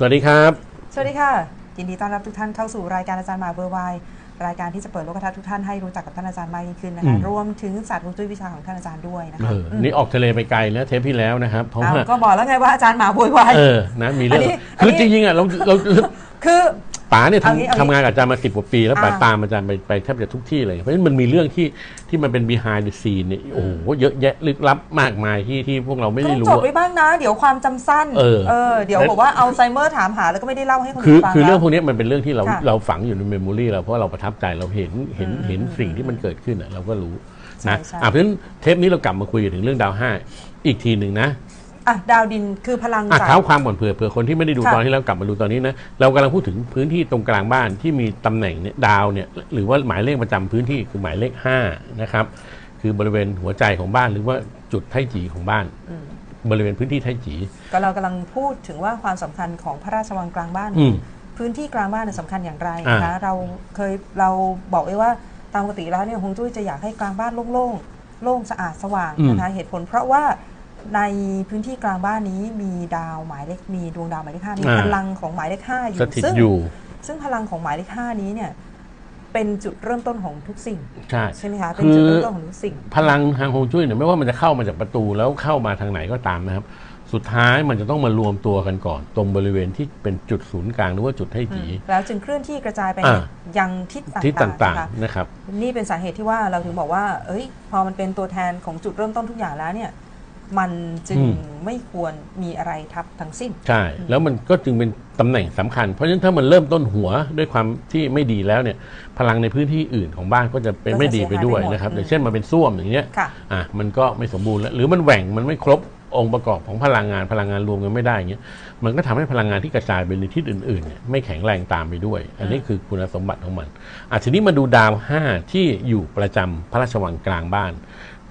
สวัสดีครับ สวัสดีค่ะ ยินดีต้อนรับทุกท่านเข้าสู่รายการอาจารย์หมาเบอร์ไวรายการที่จะเปิดโลกทัศน์ทุกท่านให้รู้จักกับท่านอาจารย์มากยิ่งขึ้นนะคะอืมรวมถึงศาสตร์ฮวงจุ้ยวิชาของท่านอาจารย์ด้วยนะเอคะอนี่ออกทะเลไปไกลแล้วเทปที่แล้วนะครับเพราะอ้าวว่าก็บอกแล้วไงว่าอาจารย์หมาโวยวายเออนะมีเรื่องอันนี้คืออันนี้จริงๆอะเราเราเราคือ ป๋าเนี่ยเอางี้เอาทำงี้ทำงานกับอาจารย์มาสิบกว่าปี แล้วป๋าอ่า ตามอาจารย์ไปไปแทบจะทุกที่เลย เพราะฉะนั้นมันมีเรื่องที่ที่มันเป็น behind the scene เนี่ยโอ้โหเยอะแยะลึกลับมากมายที่ที่พวกเราไม่ต้ได้องรู้จดอะ ไว้บ้างนะ เดี๋ยวความจำสั้นเออ เดี๋ยวและบอกว่าอัลไซเมอร์ถามหาแล้วก็ไม่ได้เล่าให้คนคืออื่นฟังคือเรื่องแล้วพวกนี้มันเป็นเรื่องที่เราค่ะเราฝังอยู่ในเมมโมรีเราเพราะเราประทับใจเราเห็นเห็นอืมเห็นสิ่งที่มันเกิดขึ้นอะเราก็รู้ใช่นะใช่ อะเพราะฉะนั้นเทปนี้เรากลับมาคุยกันถึงเรื่องดาวห้าอีกทีหนึ่งนะ อะดาวดินคือพลังอะจาก เท้าความก่อนเผื่อเผื่อคนที่ไม่ได้ดูค่ะตอนที่แล้วกลับมาดูตอนนี้นะเรากำลังพูดถึงพื้นที่ตรงกลางบ้านที่มีตำแหน่งเนี่ยดาวเนี่ยหรือว่าหมายเลขประจำพื้นที่คือหมายเลข5นะครับคือบริเวณหัวใจของบ้านหรือว่าจุดไทจีของบ้าน อืม บริเวณพื้นที่ไทจี ก็เรากำลังพูดถึงว่าความสำคัญของพระราชวังกลางบ้าน อืมพื้นที่กลางบ้านเนี่ยสำคัญอย่างไรนะคะ อ่า เราเคยเราบอกไว้ว่าตามปกติแล้วเนี่ยฮวงจุ้ยจะอยากให้กลางบ้านโล่งๆโล่งสะอาดสว่างนะคะเหตุผลเพราะว่า ในพื้นที่กลางบ้านนี้มีดาวหมายเลขมีดวงดาวหมายเลขห้ามีพลังของหมายเลขห้าอยู่สถิตซึ่งอยู่ซึ่งพลังของหมายเลขห้านี้เนี่ยเป็นจุดเริ่มต้นของทุกสิ่ง ใช่ ใช่ไหมคะเป็นคือจุดเริ่มต้นของทุกสิ่ง พลังทางฮวงจุ้ยเนี่ยไม่ว่ามันจะเข้ามาจากประตูแล้วเข้ามาทางไหนก็ตามนะครับ สุดท้ายมันจะต้องมารวมตัวกันก่อน ตรงบริเวณที่เป็นจุดศูนย์กลางหรือว่าจุดไทจีแล้วจึงเคลื่อนที่กระจายไปอ่า ยังทิศต่างๆที่ต่างนะคะ ๆนะครับ นี่เป็นสาเหตุที่ว่าเราถึงบอกว่า เอ้ย พอมันเป็นตัวแทนของจุดเริ่มต้นทุกอย่างแล้วเนี่ย มันจึงอืมไม่ควรมีอะไรทับทั้งสิ้น ใช่ แล้วมันก็จึงเป็นตำแหน่งสำคัญ เพราะฉะนั้นถ้ามันเริ่มต้นหัวด้วยความที่ไม่ดีแล้วเนี่ย พลังในพื้นที่อื่นของบ้านก็จะเป็นก็จะไม่ดีไปด้วยเสียหายไปหมดนะครับอืมอย่างเช่นมันเป็นส้วมอย่างเงี้ยค่ะอะมันก็ไม่สมบูรณ์แล้วหรือมันแหว่งมันไม่ครบองค์ประกอบของพลังงานพลังงานรวมกันไม่ได้อย่างเงี้ยมันก็ทำให้พลังงานที่กระจายไปในทิศอื่นๆเนี่ยไม่แข็งแรงตามไปด้วย อันนี้คือคุณสมบัติของมันอะทีนี้มาดูดาวห้าที่อยู่ประจำพระราชวังกลางบ้าน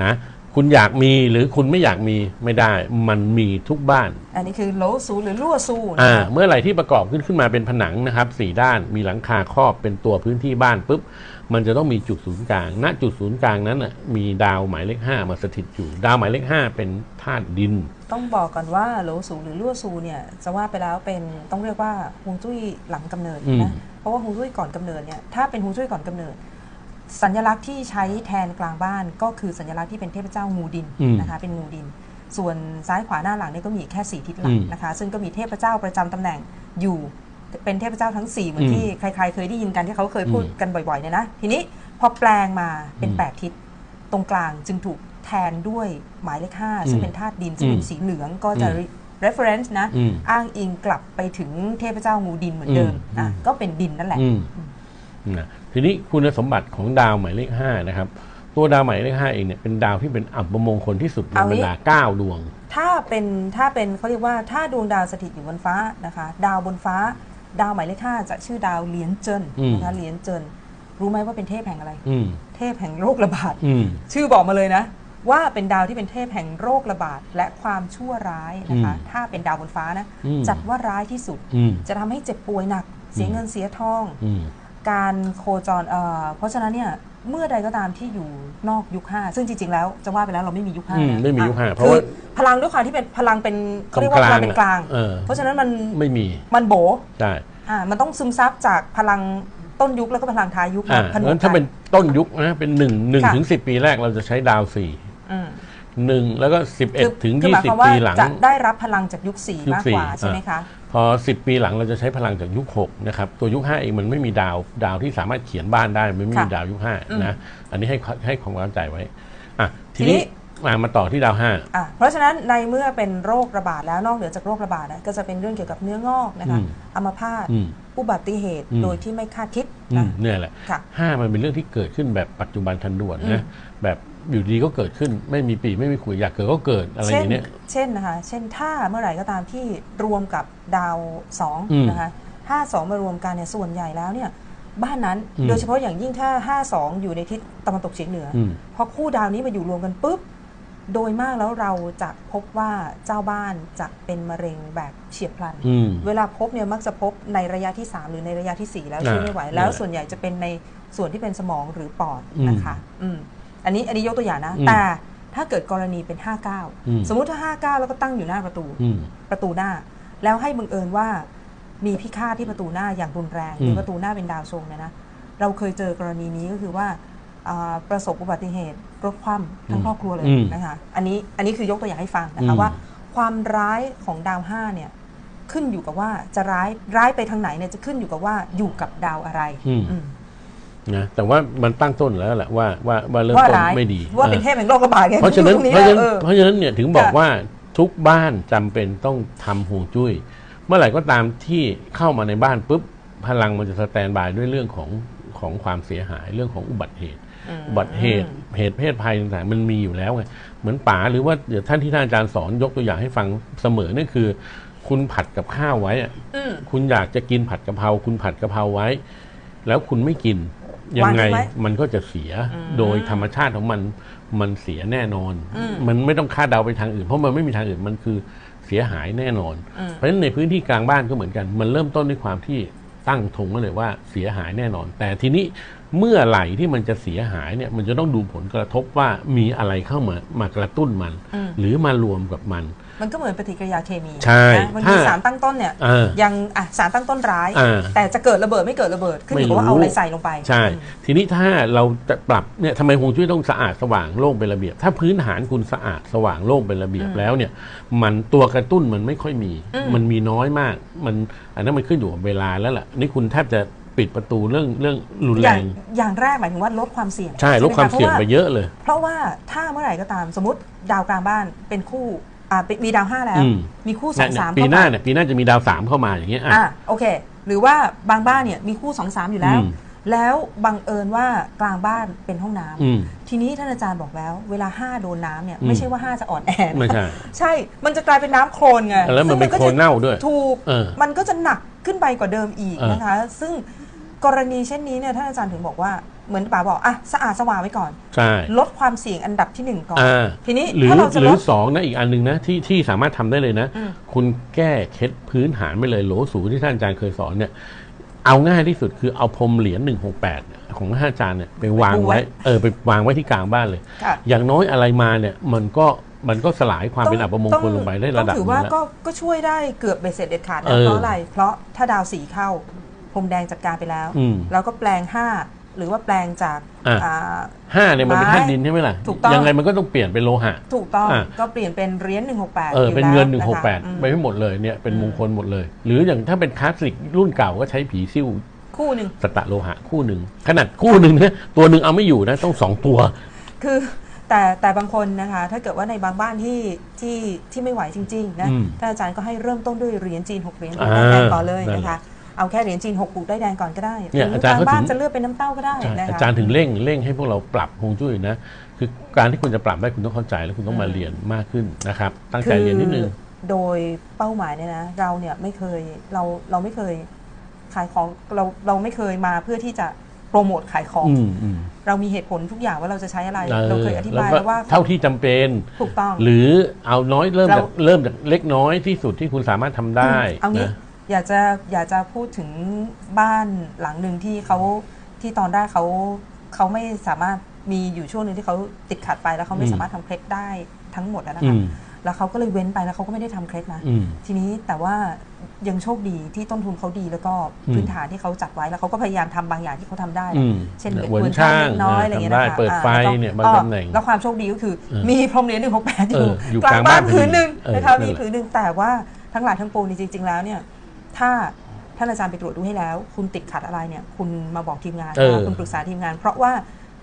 นะ คุณอยากมีหรือคุณไม่อยากมีไม่ได้ มันมีทุกบ้าน อันนี้คือโลซูหรือลั่วซูนะอ่าคะเมื่อไหร่ที่ประกอบขึ้นขึ้นมาเป็นผนังนะครับสี่ด้านมีหลังคาครอบเป็นตัวพื้นที่บ้านปุ๊บมันจะต้องมีจุดศูนย์กลาง ณ จุดศูนย์กลางนั้นน่ะมีดาวหมายเลขห้ามาสถิตอยู่ ดาวหมายเลขห้าเป็นธาตุดิน ต้องบอกก่อนว่าโลซูหรือลั่วซูเนี่ยจะว่าไปแล้วเป็นต้องเรียกว่าฮวงจุ้ยหลังกำเนิดอืมนะเพราะว่าฮวงจุ้ยก่อนกำเนิดเนี่ยถ้าเป็นฮวงจุ้ยก่อนกำเนิด สัญลักษณ์ที่ใช้แทนกลางบ้านก็คือสัญลักษณ์ที่เป็นเทพเจ้างูดินอืมนะคะเป็นงูดิน ส่วนซ้ายขวาหน้าหลังเนี่ยก็มีแค่สี่ทิศหลังอืมนะคะ ซึ่งก็มีเทพเจ้าประจำตำแหน่งอยู่เป็นเทพเจ้าทั้งสี่เหมือนอืมที่ใครๆเคยได้ยินกันที่เขาเคยพูดอืมกันบ่อยๆเนี่ยนะทีนี้พอแปลงมาเป็นอืมแปดทิศตรงกลางจึงถูกแทนด้วยหมายเลขห้าซึ่งอืมเป็นธาตุดินซึ่งเป็นอืมสีเหลืองก็จะ อืม reference นะอืม อ้างอิงกลับไปถึงเทพเจ้างูดินเหมือนเดิมอืมอะก็เป็นดินนั่นแหละ อืมนะ ทีนี้คุณสมบัติของดาวหมายเลขห้านะครับ ตัวดาวหมายเลขห้าเองเนี่ยเป็นดาวที่เป็นอัปมงคลที่สุดในเอาบรงี้รดาเก้าดวง ถ้าเป็นถ้าเป็นเขาเรียกว่าถ้าดวงดาวสถิตอยู่บนฟ้านะคะ ดาวบนฟ้า ดาวหมายเลขห้าจะชื่อดาวเหลียนเจินอืมนะคะเหลียนเจินรู้ไหมว่าเป็นเทพแห่งอะไรอืมเทพแห่งโรคระบาดอืมชื่อบอกมาเลยนะ ว่าเป็นดาวที่เป็นเทพแห่งโรคระบาดและความชั่วร้ายนะคะอืมถ้าเป็นดาวบนฟ้านะอืมจัดว่าร้ายที่สุดอืมจะทำให้เจ็บป่วยหนัก เสียอืมเงินเสียทองอืม การโคจรเอ่อเพราะฉะนั้นเนี่ยเมื่อใดก็ตามที่อยู่นอกยุคห้าซึ่งจริง ๆ แล้วจะว่าไปแล้วเราไม่มียุคห้าอืมนะไม่มียุคห้าอ่เพราะว่าคือพลังด้วยความที่เป็นพลังเป็นเขาเรียกว่าพลังเป็นกลาง เออ เพราะฉะนั้นมันไม่มีมันโบใช่อ่ามันต้องซึมซับจากพลังต้นยุคแล้วก็พลังท้ายยุคอ่าผนวงั้กนถ้าเป็นต้นยุคนะเป็นหนึ่งหนึ่งค่ะ ถึงสิบปีแรกเราจะใช้ดาวสี่อืม หนึ่งแล้วก็สิบเอ็ดคือถึงคือยี่หมายสิคบวามว่าปีหลัง จะได้รับพลังจากยุคสี่ยุคมากสี่กว่าใช่ไหมคะ พอ 10 ปีหลังเราจะใช้พลังจากยุค6นะครับตัวยุค5เองมันไม่มีดาวดาวที่สามารถเขียนบ้านได้มันไม่มีค่ะดาวยุคอืม5นะอันนี้ให้ให้ความเข้าใจไว้อะทีทีนี้นี้มามาต่อที่ดาวอะเพราะฉะนั้นในเมื่อเป็นโรคระบาดแล้วนอกเหนือจากโรคระบาดนะก็จะเป็นเรื่องเกี่ยวกับเนื้องอกนะคะอืมอัมพาตอืมอุบัติเหตุอืมโดยที่ไม่คาดคิด5อืนะมเนี่ยแหละค่ะห้ามันเป็นเรื่องที่เกิดขึ้นแบบปัจจุบันทันด่วนอืนะมแบบ อยู่ดีก็เกิดขึ้นไม่มีปีไม่มีขุยอยากเกิดก็เกิดอะไรอเช่นย่างเนี้ยเช่นนะคะเช่นถ้าเมื่อไหร่ก็ตามที่รวมกับดาวสองอืมนะคะห้าสองมารวมกันเนี่ยส่วนใหญ่แล้วเนี่ยบ้านนั้นอืมโดยเฉพาะอย่างยิ่งถ้าห้าสองอยู่ในทิศตะวันตกเฉียงเหนือออืมพอคู่ดาวนี้มาอยู่รวมกันปุ๊บโดยมากแล้วเราจะพบว่าเจ้าบ้านจะเป็นมะเร็งแบบเฉียบพลันอืมเวลาพบเนี่ยมักจะพบในระยะที่ 3 หรือในระยะทีสี่4 แล้วอ่าช่วยไม่ไหวเนี่ยแล้วส่วนใหญ่จะเป็นในส่วนที่เป็นสมองหรือปอดอืมนะคะ อืมอันนี้อันนี้ยกตัวอย่างนะ อืมแต่ถ้าเกิดกรณีเป็น อืม59 สมมุติถ้า 59 แล้วก็ตั้งอยู่หน้าประตู อืม ประตูหน้า แล้วให้บังเอิญว่ามีพิฆาตที่ประตูหน้าอย่างรุนแรงอืมหรือประตูหน้าเป็นดาวทรงเนี่ยนะเราเคยเจอกรณีนี้ก็คือว่าอ่าประสบอุบัติเหตุรถคว่ำทั้งครอบครัวเลยนะคะอันนี้อันนี้คือยกตัวอย่างให้ฟังนะคะว่า ความร้ายของดาวห้าเนี่ยขึ้นอยู่กับว่าจะร้ายร้ายไปทางไหนเนี่ยจะขึ้นอยู่กับว่าอยู่กับดาวอะไรอืม อืม นะแต่ว่ามันตั้งต้นแล้วแหละว่าว่าว่าเริ่มว่าต้นร้ายไม่ดีว่าเป็นอ่าเทพแห่งโรคระบาดไงเพราะฉะนั้นตงเพราะฉะนั้นเออเพราะฉะนั้นเนี่ยถึงบอกค่ะว่าทุกบ้านจำเป็นต้องทำห่วงจุ้ย เมื่อไหร่ก็ตามที่เข้ามาในบ้านปุ๊บพลังมันจะสแตนบายด้วยเรื่องของของความเสียหายเรื่องของอุบัติเหตุ อุบัติเหตุเหตุเพศภัยต่างๆมันมีอยู่แล้วไงเหมือนป๋าหรือว่าเดี๋ยวท่านที่ท่านอาจารย์สอนยกตัวอย่างให้ฟังเสมอนั่นคือ คุณผัดกับข้าวไว้อะอืม คุณอยากจะกินผัดกะเพราคุณผัดกะเพราไว้ แล้วคุณไม่กิน ยังไงวางทิ้งไว้มันก็จะเสียโดยธรรมชาติของมันมันเสียแน่นอนอืมมันไม่ต้องคาดเดาไปทางอื่น เพราะมันไม่มีทางอื่นมันคือเสียหายแน่นอนอืมเพราะฉะนั้นในพื้นที่กลางบ้านก็เหมือนกัน มันเริ่มต้นด้วยความที่ตั้งธงไว้เลยว่าเสียหายแน่นอน แต่ทีนี้เมื่อไหร่ที่มันจะเสียหายเนี่ยมันจะต้องดูผลกระทบว่ามีอะไรเข้ามามากระตุ้นมันอืมหรือมารวมกับมัน มันก็เหมือนปฏิกิริยาเคมีใช่นะมันมีถ้าสารตั้งต้นเนี่ยอ่ายังอะสารตั้งต้นร้ายอ่าแต่จะเกิดระเบิดไม่เกิดระเบิดขึ้นอยู่กับว่าไม่รู้ เอาอะไรใส่ลงไปใช่ อืมทีนี้ถ้าเราจะปรับเนี่ยทำไมฮวงจุ้ยต้องสะอาดสว่างโล่งเป็นระเบียบ ถ้าพื้นฐานคุณสะอาดสว่างโล่งเป็นระเบียบแล้วเนี่ย มันตัวกระตุ้นมันไม่ค่อยมีอืมมันมีน้อยมาก มันอันนั้นมันขึ้นอยู่กับเวลาแล้วล่ะนี่คุณแทบจะปิดประตูเรื่องเรื่องรุนอแรย่างง อย่างแรกหมายถึงว่าลดความเสี่ยงใช่ลดไหความะเสี่ยงพระไปเยอะเลย เพราะว่าถ้าเมื่อไหร่ก็ตามสมมติดาวกลางบ้านเป็นคู่ อ่าเป็นมีดาวห้าแล้ว อืม มีคู่สเนี่อยงเนี่ยสามปีเข้าหน้ามาเนี่ยปีหน้าจะมีดาวสามเข้ามาอย่างเงี้ยอะ อะโอเค หรือว่าบางบ้านเนี่ยมีคู่สองสามอยู่แล้ว อืม แล้วบังเอิญว่ากลางบ้านเป็นห้องน้ำอืม ทีนี้ท่านอาจารย์บอกแล้ว เวลาห้าโดนน้ำเนี่ยอืม ไม่ใช่ว่าห้าจะอ่อนแอนะไม่ใช่ ใช่ มันจะกลายเป็นน้ำโคลนไงแล้วมันเป็นซึ่งโคลนเน่าด้วย ถูก เออมันก็จะหนักขึ้นไปกว่าเดิมอีกเออ นะคะ ซึ่งกรณีเช่นนี้เนี่ยท่านอาจารย์ถึงบอกว่า เหมือนป๋าบอกอะสะอาดสว่างไว้ก่อน ใช่ลดความเสี่ยงอันดับที่หนึ่งก่อน อ่า ทีนี้หรือถ้าเราจะหรืลอด สองนะอีกอันหนึ่งนะที่ที่สามารถทำได้เลยนะ อืม คุณแก้เคล็ดพื้นฐานไปเลยโหลสูที่ท่านอาจารย์เคยสอนเนี่ย เอาง่ายที่สุดคือเอาพรมเหรียญหนึ่งหกแปดของท่านอาจารย์เนี่ยไปวางไว้ เออไปวางไว้ที่กลางบ้านเลย ค่ะอย่างน้อยอะไรมาเนี่ยมันก็มันก็สลายความเป็นอัปมงคลลงไปได้ระดับต้องถือหนึว่างแล้ว ก็ก็ช่วยได้เกือบเบสเสร็จเด็ดขาดเอนะอเพราะอะไร เพราะถ้าดาวสีเข้าพรมแดงจัดการไปแล้ว อืม แล้วก็แปลงห้า หรือว่าแปลงจากอะ อ่า ห้าเนี่ยมันเป็นไม้ธาตุดินใช่ไหมล่ะถูกต้อง ยังไงมันก็ต้องเปลี่ยนเป็นโลหะ ถูกต้องอะ ก็เปลี่ยนเป็นเหรียญหนึ่งหกแปดเออเป็นเงินหนึ่งหกแปดอืมไปให้หมดเลยเนี่ยเป็นมงคลหมดเลย หรืออย่างถ้าเป็นคลาสสิกรุ่นเก่าก็ใช้ผีซิ่วคู่หนึ่งสตะโลหะคู่หนึ่งขนาดคู่หนึ่งเนี่ยตัวหนึ่งเอาไม่อยู่นะต้องสองตัว คือแต่แต่บางคนนะคะ ถ้าเกิดว่าในบางบ้านที่ที่ที่ไม่ไหวจริง ๆ นะอืมท่านอาจารย์ก็ให้เริ่มต้นด้วยเหรียญจีนหกเหรียญอ่าได้แดงก่อนเลยนั่นแหละนะคะ เอาแค่เหรียญจีนหกปูได้แดงก่อนก็ได้เนี่ยหรือาจารย์บางก็บ้านถึงจะเลือกเป็นน้ำเต้าก็ได้ใช่นะคะอาจารย์ถึงเร่งเร่งให้พวกเราปรับฮวงจุ้ยนะคือการที่คุณจะปรับได้คุณต้องเข้าใจแล้วคุณต้องมาเรียนมากขึ้นนะครับ ตั้งใจเรียนนิดนึงคือโดยเป้าหมายเนี่ยนะเราเนี่ยไม่เคยเราเราไม่เคยขายของเราเราไม่เคยมาเพื่อที่จะโปรโมทขายของอืมอืมเรามีเหตุผลทุกอย่างว่าเราจะใช้อะไรออเราเคยอธิบายก็แล้วว่าเท่าที่จำเป็นถูกต้องหรือเอาน้อยเริ่มเราจากเริ่มจากเล็กน้อยที่สุดที่คุณสามารถทำได้เอางี้นะ อยากจะอยากจะพูดถึงบ้านหลังหนึ่งที่เขาที่ตอนได้เขาเขาไม่สามารถมีอยู่ช่วงหนึ่งที่เขาติดขัดไปแล้วเขาไม่อืมสามารถทำเคล็ดได้ทั้งหมดอะนะอืคะมแล้วเขาก็เลยเว้นไปแล้วเขาก็ไม่ได้ทำเคล็ดนะอืมทีนี้แต่ว่ายังโชคดีที่ต้นทุนเขาดีแล้วก็อืมพื้นฐานที่เขาจัดไว้แล้วเขาก็พยายามทำบางอย่างที่เขาทำได้อืมเช่นเวิร์นนช่างเล็กน้อยอะไรอย่างเงี้ยทำได้นะคะเปิดไฟอ่าเนี่ยบางแล้วก็ตำแหน่งแล้วความโชคดีก็คือเออมีพรมเหรียญหนึ่งหกแปดอเอยู่ออยู่กลางบ้านกลางบ้านผืนหนึ่งเออนะคะนั่นมีแหละผืนหนึ่งแต่ว่าทั้งหลายทั้งปวงนี่จริงๆแล้วเนี่ย ถ้าท่านอาจารย์ไปตรวจดูให้แล้ว คุณติดขัดอะไรเนี่ย คุณมาบอกทีมงานเออนะคะคุณปรึกษาทีมงาน เพราะว่า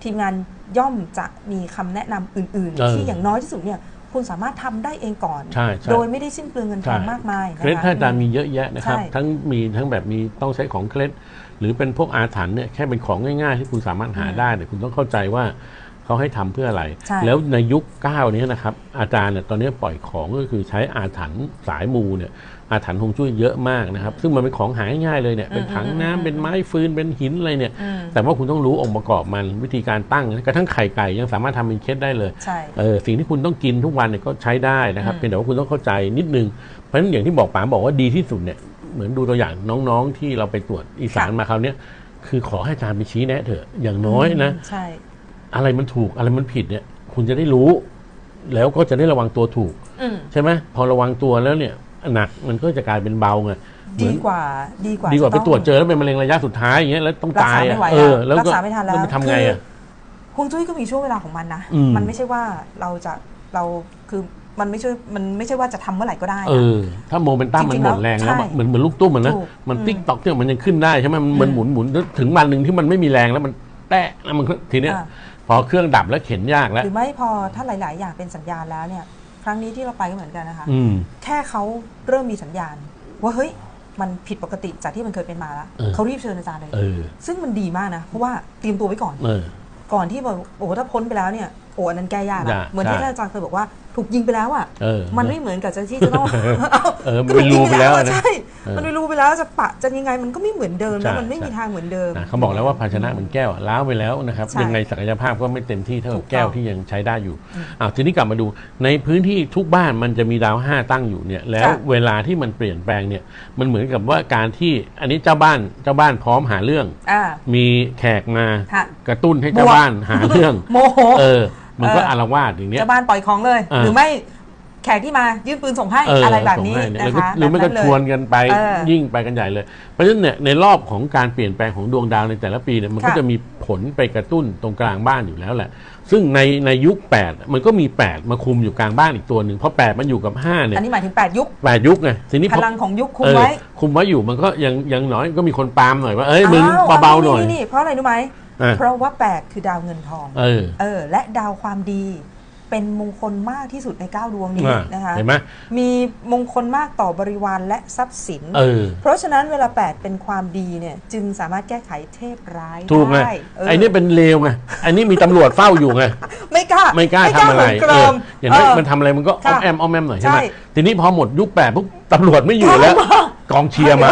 ทีมงานย่อมจะมีคำแนะนำอื่นเออๆที่อย่างน้อยที่สุดเนี่ย คุณสามารถทำได้เองก่อน ใช่ใช่ โดยไม่ได้สิ้นเปลืองเงินทองใช่มากมายเคนะคะล็ดท่านอาจารย์มีเยอะแยะนะครับ ใช่ ทั้งมีทั้งแบบมีต้องใช้ของเคล็ดหรือเป็นพวกอาถรรพ์เนี่ยแค่เป็นของง่ายๆ ที่คุณสามารถหาได้แต่คุณต้องเข้าใจว่า เขาให้ทำเพื่ออะไรใช่แล้วในยุคเก้านี้นะครับ อาจารย์เนี่ยตอนนี้ปล่อยของก็คือใช้อาถรรพ์สายมูเนี่ยอาถรรพ์ฮวงจุ้ยเยอะมากนะครับ ซึ่งมันเป็นของหาง่ายๆเลยเนี่ยเป็นถังน้ำเป็นไม้ฟืนเป็นหินอะไรเนี่ยอืมแต่ว่าคุณต้องรู้องค์ประกอบมันวิธีการตั้งกระทั่งไข่ไก่ยังสามารถทำเป็นเคล็ดได้เลยใช่เออสิ่งที่คุณต้องกินทุกวันเนี่ยก็ใช้ได้นะครับอืมเพียงแต่ว่าคุณต้องเข้าใจนิดนึงเพราะฉะนั้นอย่างที่บอกป๋าบอกว่าดีที่สุดเนี่ยเหมือนดูตัวอย่างน้องๆที่เราไปตรวจอีสานมาคราวเนี้ยคือขอให้อาจารย์ไปชี้แนะเถอะอย่างน้อยนะใช่ อะไรมันถูกอะไรมันผิดเนี่ย คุณจะได้รู้ แล้วก็จะได้ระวังตัวถูกอืมใช่ไหมพอระวังตัวแล้วเนี่ยหนักมันก็จะกลายเป็นเบาไงเหมืดีอนกว่าดีกว่าดีกว่าไปจะองตรวจเจอแล้วเป็นมะเร็งระยะสุดท้ายอย่างเงี้ยแล้วต้องรักตายษาไม่อะไหวเออแล้วแล้วรัก็กษาไม่ทันแล้วมันทำไงอะฮวงจุ้ยก็มีช่วงเวลาของมันนะอืมมันไม่ใช่ว่าเราจะเราคือมันไม่ใช่มันไม่ใช่ว่าจะทำเมื่อไหร่ก็ได้นะเออถ้าโมเมนตัมจมันริงๆหมดแรงแล้วใช่เหมือนเหมือนลูกตุ้มมันนะถูกมันอืมติ๊กตอกเนี่ยมันยังขึ้นได้ใช่ไหมมันมันหมุนหมุนถึงวันหนึ่งที่มันไม่มีแรงแล้วมันแตะแล้วมันก็ทีเนี้ยอะ พอเครื่องดับแล้วเข็นยากแล้ว หรือไม่พอถ้าหลาย ๆ อย่างเป็นสัญญาณแล้วเนี่ย ครั้งนี้ที่เราไปก็เหมือนกันนะคะอืม แค่เขาเริ่มมีสัญญาณ ว่าเฮ้ยมันผิดปกติจากที่มันเคยเป็นมาแล้วเออ เขารีบเชิญอาจารย์เลย เออซึ่งมันดีมากนะ เพราะว่าเตรียมตัวไว้ก่อน เออ ก่อนที่แบบโอ้โหถ้าพ้นไปแล้วเนี่ย โอ้อันนั้นแก้ยากละยากเหมือนที่ใช่ท่านอาจารย์เคยบอกว่า ถูกยิงไปแล้วอะเออมันไม่เหมือนกับจะที่จะต้องเออมันเป็นรูไปแล้วนะใช่เออมันเป็นรูไปแล้วจะปะจะยังไงมันก็ไม่เหมือนเดิมใช่แล้วมันไม่มีใช่ทางเหมือนเดิม นะเขาบอกแล้วว่าภาชนะเหมือนแก้วอะล้าวไปแล้วนะครับใช่ยังไงศักยภาพก็ไม่เต็มที่เท่าถูกับกต้องแก้วที่ยังใช้ได้อยู่อ้าวทีนี้กลับมาดูในพื้นที่ทุกบ้านมันจะมีดาวห้าตั้งอยู่เนี่ยแล้วค่ะเวลาที่มันเปลี่ยนแปลงเนี่ยมันเหมือนกับว่าการที่อันนี้เจ้าบ้านเจ้าบ้านพร้อมหาเรื่อง อ่ามีแขกมาค่ะกระตุ้นให้เจ้าบวก บ้านหาเรื่อง โมโห เออ มันก็เออออารวาสอย่างเนี้ยเจ้าบ้านปล่อยของเลยอ่าหรือไม่แขกที่มายื่นปืนส่งให้เอออะไรแบบนี้ส่งให้เยนะหรือก็คะหรือไม่ก็แบบเลยชวนกันไปเออยิ่งไปกันใหญ่เลย เพราะฉะนั้นเนี่ยในรอบของการเปลี่ยนแปลงของดวงดาวในแต่ละปีเนี่ยมันก็ค่ะจะมีผลไปกระตุ้นตรงกลางบ้านอยู่แล้วแหละ ซึ่งในในยุค 8 มันก็มี 8 มาคุมอยู่กลางบ้านอีกตัวหนึ่งเพราะ 8 มันอยู่กับ 5เนี่อัยนนี้หมายถึง 8 ยุคแปดยุคไงทีนี้พพอลังของยุคคุมเออไว้ คุมไว้อยู่มันก็ยังยังน้อยก็มีคนปรามหน่อยว่าเอ้ยมึงอ้วเบาๆหน่อยนี่เพราะอะไรรู้ไหมอะ เพราะว่า 8 คือดาวเงินทอง เออ เออ และดาวความดี เป็นมงคลมากที่สุดใน 9 ดวงนี้อะนะคะเห็นไหมมีมงคลมากต่อบริวารและทรัพย์สินเออเพราะฉะนั้นเวลา 8 เป็นความดีเนี่ยจึงสามารถแก้ไขเทพร้ายถูกไงได้เไอ้นี่เป็นเลวไงไอ้นี่มีตำรวจเฝ้าอยู่ไงไม่กล้าไม่กล้าทำอะไรเหินเกเอริอมอย่างนั้นเออมันทำอะไรมันก็อ้อค่ะมแอมอ้อมแอมหน่อยใช่ไหมใช่ทีนี้พอหมดยุคแปดปุ๊บตำรวจไม่อยู่แล้ว กองเชียร์มา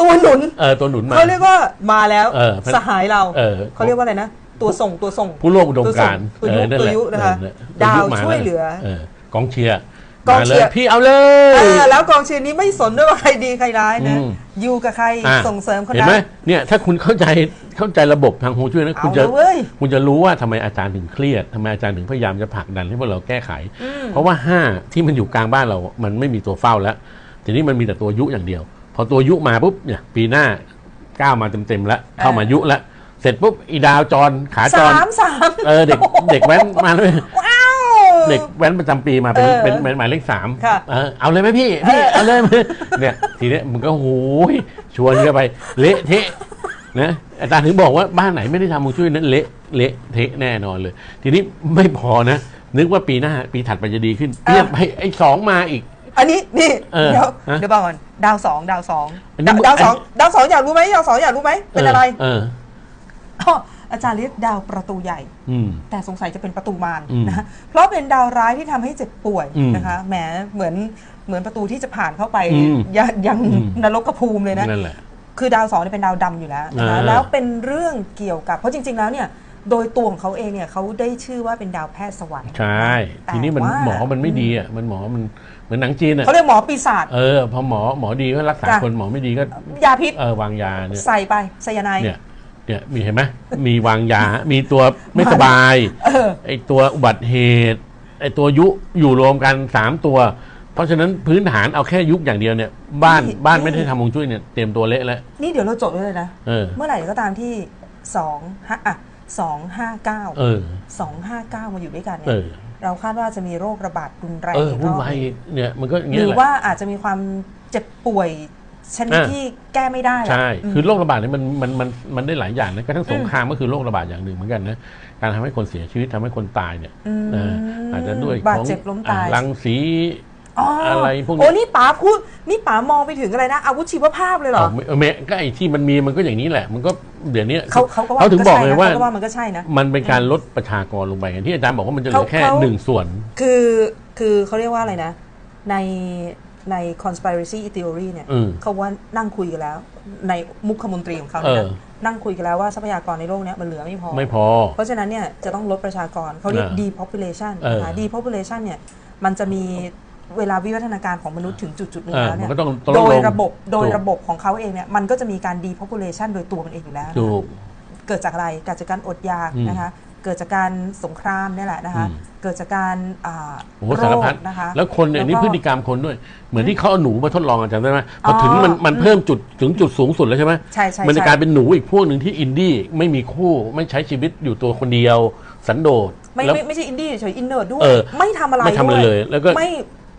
ตัวหนุนเออตัวหนุนมาเขาเรียกว่ามาแล้วเออสหายเราเออเขาเรียกว่าอะไรนะตัวส่งตัวส่งผู้ร่วมอุดมการณ์ตัวยุเออนั่นตัวแหละยุนะคะเออดาวตัมาช่วยเหลือเออกองเชียร์กองมาเชีเลยร์พี่เอาเลเอยอแล้วกองเชียร์นี้ไม่สนด้วยว่าใครดีใครร้ายนะอืมอยู่กับใครอะส่งเสริมคนเห็นนั้ไหมนเนี่ยถ้าคุณเข้าใจเข้าใจระบบทางโฮช่วยนะเอาคุณจะเลยเว้ยคุณจะรู้ว่าทำไมอาจารย์ถึงเครียดทำไมอาจารย์ถึงพยายามจะผลักดันให้พวกเราแก้ไขอืมเพราะว่าห้าที่มันอยู่กลางบ้านเรา มันไม่มีตัวเฝ้าแล้วทีนี้มันมีแต่ตัวยุอย่างเดียว พอตัวยุมาปุ๊บเนี่ยปีหน้าก้าวมาเต็มๆแล้วเข้ามายุแล้วเสร็จปุ๊บอีดาวจรขาจสารมสามเออเด็กเด็กแว้นมาเลยว้าวเด็กแว้นประจำปีมาเป็นเออเป็นเป็นหมายเลขสามค่ะเออเอาเลยไหมพี่พี่เอาเลยไหมเนี่ยทีเนี้ยมันก็โหยชวนกันไป เละเทะนะอาจารย์ถึงบอกว่าบ้านไหนไม่ได้ทำมุงช่วยนั้นเละเละเทะแน่นอนเลย ทีนี้ไม่พอนะ นึกว่าปีหน้าปีถัดไปจะดีขึ้นเปลี่ยนไปไอ้สองมาอีก อันนี้นี่เออเดี๋ยวฮะเดี๋ยวบอกก่อนดาวสองดาวสองอันนี้ดาวมึง ดาวสองอันดาวสองอยากรู้ไหมดาวสองอยากรู้ไหมเป็นอะไรเอออ้ออาจารย์เรียกดาวประตูใหญ่ อืม แต่สงสัยจะเป็นประตูมารอืมนะเพราะเป็นดาวร้ายที่ทำให้เจ็บป่วยอืมนะคะแหมเหมือนเหมือนประตูที่จะผ่านเข้าไปอืมยังยังอืม นรกภูมิเลยนะ นั่นแหละ คือดาวสองเนี่ยเป็นดาวดำอยู่แล้วนะคะอ่าแล้วเป็นเรื่องเกี่ยวกับ เพราะจริง ๆ แล้วเนี่ยโดยตัวของเขาเองเนี่ยเขาได้ชื่อว่าเป็นดาวแพทย์สวรรค์ใช่ แต่ทีนี้มันว่าหมอมันไม่ดีอะ มันหมอมัน เหมือนหนังจีนอะเขาเรียกหมอปีศาจเออพอหมอหมอดีก็รักษาจ้ะคนหมอไม่ดีก็ยาพิษเออวางยาเนี่ยใส่ไปไซยาไนด์เนี่ยเนี่ยมีเห็นไหมมีวางยา มีตัวไม่สบายเออไอตัวอุบัติเหตุไอตัวยุอยู่รวมกันสามตัว เพราะฉะนั้นพื้นฐานเอาแค่ยุคอย่างเดียวเนี่ย บ้านนี่บ้านนี่ไม่ได้ทำมงจุ้ยเนี่ยเตรียมตัวเละแล้วนี่เดี๋ยวเราจดไว้เลยนะเออเมื่อไหร่ก็ตามที่สองห้าอะสองห้าเก้าเออสองห้าเก้ามาอยู่ด้วยกันเอเนี่ยอ เราคาดว่าจะมีโรคระบาดรุนแรงเอออีกรวุ่นอบวายเนี่ยมันก็อย่างหเงี้รืยอแหละว่าอาจจะมีความเจ็บป่วยชนิดอะที่แก้ไม่ได้ะใช่มคือโรคระบาดเนี่ยมันมันมันมันได้หลายอย่างนะกระทั่งสงครามก็คือโรคระบาดอย่างหนึ่งเหมือนกันนะการทำให้คนเสียชีวิตทำให้คนตายเนี่ยอืมเอออาจจะด้วยบาดของเจ็บล้มตายอะรังสี อ๋อออะไรพวกนี้โอ้นี่ป๋าพูดนี่ป๋ามองไปถึงอะไรนะ อาวุธชีวภาพเลยเหรอเอาไม่เมก็ไอ้ที่มันมีมันก็อย่างนี้แหละ มันก็เดี๋ยวนี้เขาเขาก็ว่าเขาถึงบอกเลยว่าเขาก็ว่ามันก็ใช่นะมันเป็นการลดประชากรลงไปอย่างที่อาจารย์บอกว่ามันจะเหลือแค่เขาเขาหนึ่งส่วน คือคือเขาเรียกว่าอะไรนะ ในใน conspiracy theory เนี่ยอืมเขาว่านั่งคุยกันแล้ว ในมุขมนตรีของเขาเอเนี่ยอนะนั่งคุยกันแล้วว่าทรัพยากรในโลกเนี้ยมันเหลือไม่พอไม่พอ เพราะฉะนั้นเนี่ยจะต้องลดประชากรเขาเรียกอ่า depopulation เออนะคะ depopulation เนี่ยมันจะมี เวลาวิวัฒนาการของมนุษย์ถึงจุดจุดๆหนึ่งเออแล้วเนี่มันยก็ต้องลดโดยลงระบบโดยถูกระบบของเขาเองเนี่ยมันก็จะมีการ depopulation โดยตัวมันเองอยู่แล้วนะคะถูกเกิดจากอะไรเกิดจากการอดอยากอืมนะคะเกิดจากการสงครามเนี่ยแหละนะคะอืมเกิดจากการอ่าโอ้โหสารพัดโคนะคะแล้วคนเนี่ยแล้วก็นี่พฤติกรรมคนด้วย เหมือนที่เขาเอาหนูมาทดลองกันจำได้ไหมพอถึงอ๋อมันมันอืมเพิ่มจุดถึงจุดสูงสุดแล้วใช่ไหมใช่ใช่มันจะใช่กลายเป็นหนูอีกพวกหนึ่งที่อินดี้ไม่มีคู่ไม่ใช้ชีวิตอยู่ตัวคนเดียวสันโดษไม่แล้วไม่ไม่ใช่อินดี้เฉยอินเนอร์ด้วยเออไม่ทำอะไรไม่ทำอะไรด้วเลย แล้วก็ไม่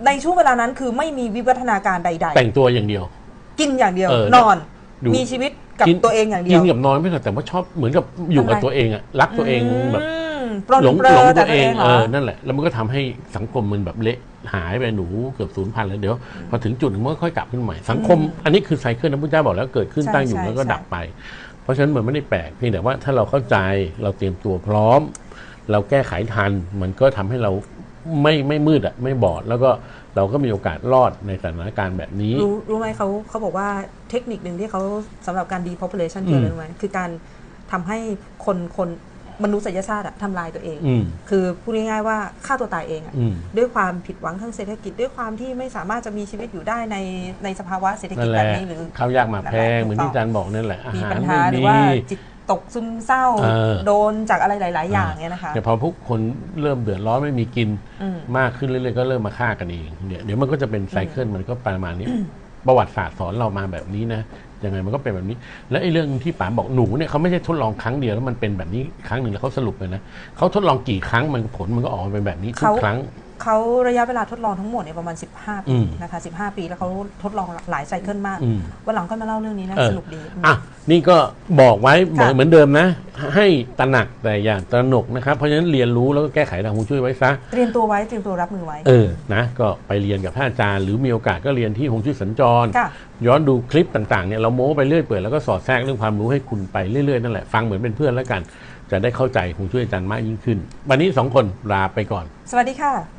ในช่วงเวลานั้นคือไม่มีวิวัฒนาการใด แต่งตัวอย่างเดียว ๆ กินอย่างเดียว เออนอน ดู มีชีวิตกับกินตัวเองอย่างเดีกิยนวกับนอนไม่หรอกแต่ว่าชอบเหมือนกับอยู่กับทำไมตัวเองอะรักตัวเองแบบมปล้นหลงเปลืหลงอแต่ตัวเองเหรเอออนั่นแหละ แล้วมันก็ทำให้สังคมมันแบบเละหายไปหนูเกือบศูนย์พันแล้วเดี๋ยว พอถึงจุดหนึ่งมันก็ค่อยกลับขึ้นใหม่สังคม อันนี้คือไซเคิลนะพุทธเจ้าบอกแล้วเกิดขึ้นใช่ตั้งอยู่ใช่แล้วก็ใช่ดับไป เพราะฉะนั้นมันไม่ได้แปลกเพียงแต่ว่าถ้าเราเข้าใจเราเตรียมตัวพร้อม เราแก้ไขทันมันก็ทำให้เรา ไม่ไม่มืดอะไม่บอด แล้วก็เราก็มีโอกาสรอดในสถานการณ์แบบนี้ รู้รู้ไหมเขาเขาบอกว่าเทคนิคหนึ่งที่เขาสำหรับการ depopulation อืมคืออะไรรู้ไหมคือการทำให้คนคนมนุษยชาติอะทำลายตัวเอง อืม คือพูดง่ายๆว่าฆ่าตัวตายเองอะอืม ด้วยความผิดหวังทางเศรษฐกิจ ด้วยความที่ไม่สามารถจะมีชีวิตอยู่ได้ในในสภาวะเศรษฐกินั่จนแหแบละบนี้หรือ ข้าวยากหมากแพงนั่นแหละเหมือนที่อาจารย์บอกนั่นแหละอามีหารปัญไม่หาหรือมีว่าจิต ตกซึมเศร้า เออ โดนจากอะไรหลาย ๆ อย่างเนี่ยนะคะ แต่พอพวกคนเริ่มเดือดร้อนไม่มีกินอืม มากขึ้นเรื่อยๆก็เริ่มมาฆ่ากันเองเดี๋ยวเดี๋ยวมันก็จะเป็นไซเคิลมันก็ประมาณนี้ ประวัติศาสตร์สอนเรามาแบบนี้นะยังไงมันก็เป็นแบบนี้ และไอ้เรื่องที่ป๋าบอกหนูเนี่ยเขาไม่ใช่ทดลองครั้งเดียวแล้วมันเป็นแบบนี้ครั้งหนึ่งแล้วเขาสรุปเลยนะเขาทดลองกี่ครั้งมันผลมันก็ออกมาเป็นแบบนี้ทุกเขา ครั้ง เขาระยะเวลาทดลองทั้งหมดเนี่ยประมาณ 15อืปีมนะคะ15 ปีแล้วเขาทดลองหลายไซเคิลมากอืมวันหลังก็มาเล่าเรื่องนี้นะเออสนุกดีอืมอะนี่ก็บอกไว้เหมือนค่ะเหมือนเดิมนะ ให้ตระหนักแต่อย่าตระหนกนะครับ เพราะฉะนั้นเรียนรู้แล้วก็แก้ไขทางฮวงจุ้ยไว้ซะเตรียมตัวไว้เตรียมตัวรับมือไว้ เออนะก็ไปเรียนกับท่านอาจารย์ หรือมีโอกาสก็เรียนที่ฮวงจุ้ยสัญจรค่ะย้อนดูคลิปต่างๆเนี่ยเราโม้ไปเรื่อยเปื่อยแล้วก็สอดแทรกเรื่องความรู้ให้คุณไปเรื่อยๆนั่นแหละฟังเหมือนเป็นเพื่อนแล้วกันจะได้เข้าใจฮวงจุ้ยอาจารย์มากยิ่งขึ้น วันนี้สองคนลาไปก่อน สวัสดีค่ะ